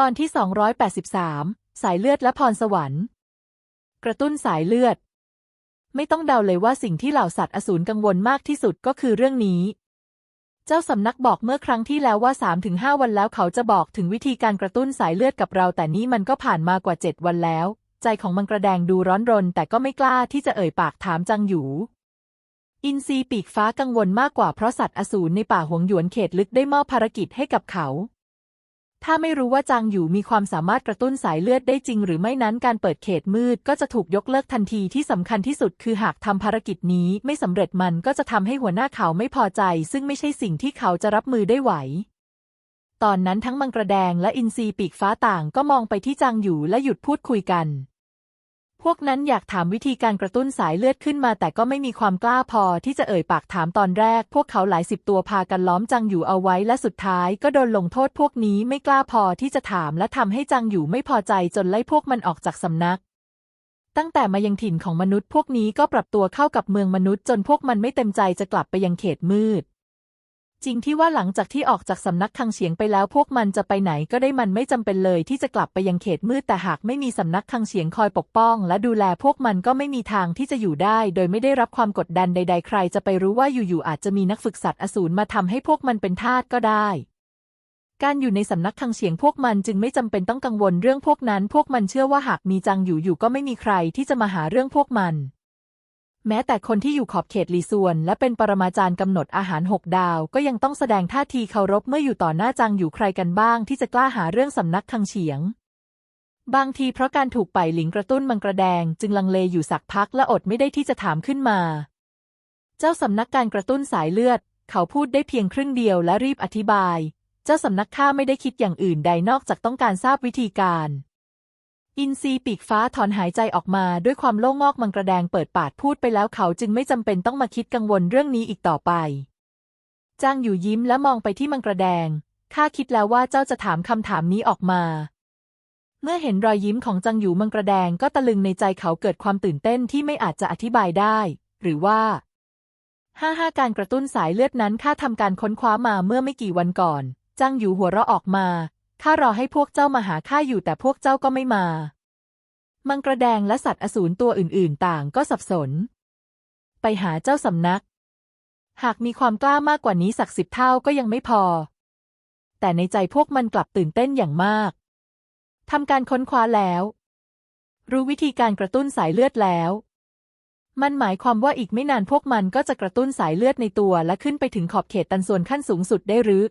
ตอนที่ 283 สายเลือดและพรสวรรค์ กระตุ้นสายเลือด ไม่ต้องเดาเลยว่าสิ่งที่เหล่าสัตว์อสูรกังวลมากที่สุดก็คือเรื่องนี้ เจ้าสำนักบอกเมื่อครั้งที่แล้วว่า 3-5 วันแล้วเขาจะบอกถึงวิธีการกระตุ้นสายเลือดกับเรา แต่นี่มันก็ผ่านมากว่า 7 วันแล้ว ใจของมังกระแดงดูร้อนรน แต่ก็ไม่กล้าที่จะเอ่ยปากถามจังหยูอินทรีปีกฟ้ากังวลมากกว่าเพราะสัตว์อสูรในป่าหวงหยวนเขตลึกได้มอบภารกิจให้กับเขา ถ้าไม่รู้ว่าจางอยู่มีความสามารถกระตุ้นสายเลือดได้จริง หรือไม่นั้นการเปิดเขตมืดก็จะถูกยกเลิกทันทีที่สำคัญที่สุดคือหากทำภารกิจนี้ไม่สำเร็จมันก็จะทำให้หัวหน้าเขาไม่พอใจ ซึ่งไม่ใช่สิ่งที่เขาจะรับมือได้ไหว ตอนนั้นทั้งมังกระแดงและอินทรีปีกฟ้าต่างก็มองไปที่จางอยู่และหยุดพูดคุยกัน พวกนั้นอยากถามวิธีการกระตุ้นสายเลือดขึ้นมาแต่ก็ไม่มีความกล้าพอที่จะเอ่ยปากถามตอนแรก พวกเขาหลายสิบตัวพากันล้อมจังอยู่เอาไว้และสุดท้ายก็โดนลงโทษพวกนี้ไม่กล้าพอที่จะถามและทำให้จังอยู่ไม่พอใจจนไล่พวกมันออกจากสำนัก ตั้งแต่มายังถิ่นของมนุษย์พวกนี้ก็ปรับตัวเข้ากับเมืองมนุษย์จนพวกมันไม่เต็มใจจะกลับไปยังเขตมืด จริงที่ว่าหลังจากที่ออกจากสำนักคังเฉียงไปแล้วพวกมันจะไปไหนก็ได้มันไม่จำเป็นเลยที่จะกลับไปยังเขตมืดแต่หากไม่มีสำนักคังเฉียงคอยปกป้อง และดูแลพวกมันก็ไม่มีทางที่จะอยู่ได้ โดยไม่ได้รับความกดดันใด ๆ ใครจะไปรู้ว่าอยู่ๆอาจจะมีนักฝึกสัตว์อสูรมาทำให้พวกมันเป็นทาสก็ได้การอยู่ในสำนักคังเฉียงพวกมันจึงไม่จำเป็นต้องกังวลเรื่องพวกนั้น พวกมันเชื่อว่าหากมีจังอยู่อยู่ก็ไม่มีใครที่จะมาหาเรื่องพวกมัน แม้แต่คนที่อยู่ขอบเขตลีซวน และเป็นปรมาจารย์กำหนดอาหารหกดาว ก็ยังต้องแสดงท่าทีเคารพเมื่ออยู่ต่อหน้าจังอยู่ใครกันบ้าง ที่จะกล้าหาเรื่องสำนักคังเฉียง บางทีเพราะการถูกไปหลิงกระตุ้นมังกระแดง จึงลังเลอยู่สักพักและอดไม่ได้ที่จะถามขึ้นมา เจ้าสำนักการกระตุ้นสายเลือด เขาพูดได้เพียงครึ่งเดียวและรีบอธิบาย เจ้าสำนักข้าไม่ได้คิดอย่างอื่นใดนอกจากต้องการทราบวิธีการ อินทรีปีกฟ้าถอนหายใจออกมาด้วยความโล่งงอกมังกระแดงเปิดปากพูดไปแล้วเขาจึงไม่จำเป็นต้องมาคิดกังวลเรื่องนี้อีกต่อไป จ้างอยู่ยิ้มและมองไปที่มังกระแดง ข้าคิดแล้วว่าเจ้าจะถามคำถามนี้ออกมา เมื่อเห็นรอยยิ้มของจังหยูมังกระแดงก็ตะลึงในใจเขาเกิดความตื่นเต้นที่ไม่อาจจะอธิบายได้ หรือว่าห้าห้าการกระตุ้นสายเลือดนั้นข้าทำการค้นคว้ามาเมื่อไม่กี่วันก่อน จังหยูหัวเราะออกมา ข้ารอให้พวกเจ้ามาหาข้าอยู่แต่พวกเจ้าก็ไม่มา มังกระแดงและสัตว์อสูรตัวอื่นๆ ต่างก็สับสน ไปหาเจ้าสำนัก หากมีความกล้ามากกว่านี้สักสิบเท่าก็ยังไม่พอ แต่ในใจพวกมันกลับตื่นเต้นอย่างมากทำการค้นคว้าแล้ว รู้วิธีการกระตุ้นสายเลือดแล้ว มันหมายความว่าอีกไม่นานพวกมันก็จะกระตุ้นสายเลือดในตัวและขึ้นไปถึงขอบเขตตันส่วนขั้นสูงสุดได้หรือ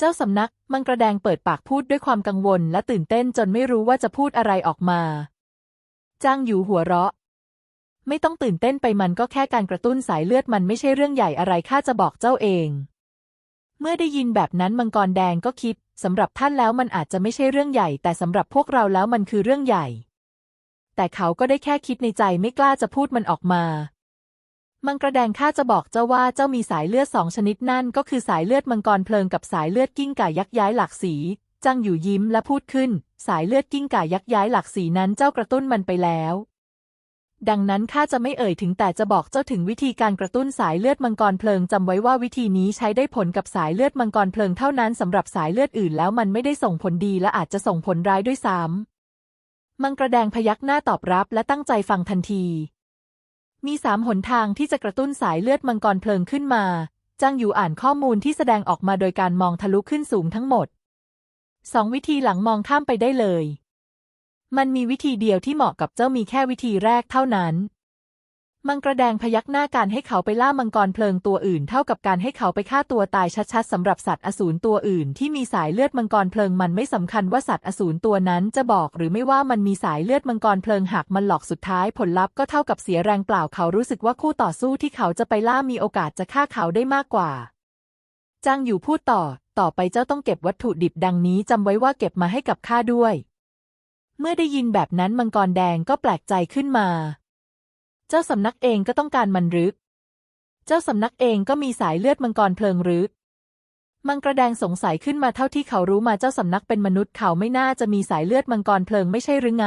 เจ้าสำนักมังกระแดงเปิดปากพูดด้วยความกังวลและตื่นเต้นจนไม่รู้ว่าจะพูดอะไรออกมา จ้างอยู่หัวเราะ ไม่ต้องตื่นเต้นไปมันก็แค่การกระตุ้นสายเลือดมันไม่ใช่เรื่องใหญ่อะไรข้าจะบอกเจ้าเอง เมื่อได้ยินแบบนั้นมังกรแดงก็คิดสำหรับท่านแล้วมันอาจจะไม่ใช่เรื่องใหญ่ แต่สำหรับพวกเราแล้วมันคือเรื่องใหญ่ แต่เขาก็ได้แค่คิดในใจไม่กล้าจะพูดมันออกมา มังกระแดงข้าจะบอกเจ้าว่าเจ้ามีสายเลือดสองชนิดนั่นก็คือสายเลือดมังกรเพลิงกับสายเลือดกิ้งก่ายักย้ายหลากสี จังอยู่ยิ้มและพูดขึ้น สายเลือดกิ้งก่ายักย้ายหลากสีนั้นเจ้ากระตุ้นมันไปแล้ว ดังนั้นข้าจะไม่เอ่ยถึงแต่จะบอกเจ้าถึงวิธีการกระตุ้นสายเลือดมังกรเพลิงจำไว้ว่าวิธีนี้ใช้ได้ผลกับสายเลือดมังกรเพลิงเท่านั้นสำหรับสายเลือดอื่นแล้วมันไม่ได้ส่งผลดีและอาจจะส่งผลร้ายด้วยซ้ำมังกระแดงพยักหน้าตอบรับและตั้งใจฟังทันที มีสามหนทางที่จะกระตุ้นสายเลือดมังกรเพลิงขึ้นมา จังอยู่อ่านข้อมูลที่แสดงออกมาโดยการมองทะลุขึ้นสูงทั้งหมดสองวิธีหลังมองข้ามไปได้เลย มันมีวิธีเดียวที่เหมาะกับเจ้ามีแค่วิธีแรกเท่านั้น มังกระแดงพยักหน้าการให้เขาไปล่ามังกรเพลิงตัวอื่น เท่ากับการให้เขาไปฆ่าตัวตายชัดๆสำหรับสัตว์อสูรตัวอื่น ที่มีสายเลือดมังกรเพลิงมันไม่สำคัญว่าสัตว์อสูรตัวนั้นจะบอกหรือไม่ว่ามันมีสายเลือดมังกรเพลิงหากมันหลอกสุดท้ายผลลัพธ์ก็เท่ากับเสียแรงเปล่าเขารู้สึกว่าคู่ต่อสู้ที่เขาจะไปล่ามีโอกาสจะฆ่าเขาได้มากกว่าจางอยู่พูดต่อ ต่อไปเจ้าต้องเก็บวัตถุดิบดังนี้จำไว้ว่าเก็บมาให้กับข้าด้วย เมื่อได้ยินแบบนั้นมังกรแดงก็แปลกใจขึ้นมา เจ้าสำนักเองก็ต้องการมันหรือ เจ้าสำนักเองก็มีสายเลือดมังกรเพลิงหรือ มังกระแดงสงสัยขึ้นมาเท่าที่เขารู้มาเจ้าสำนักเป็นมนุษย์เขาไม่น่าจะมีสายเลือดมังกรเพลิงไม่ใช่หรือไง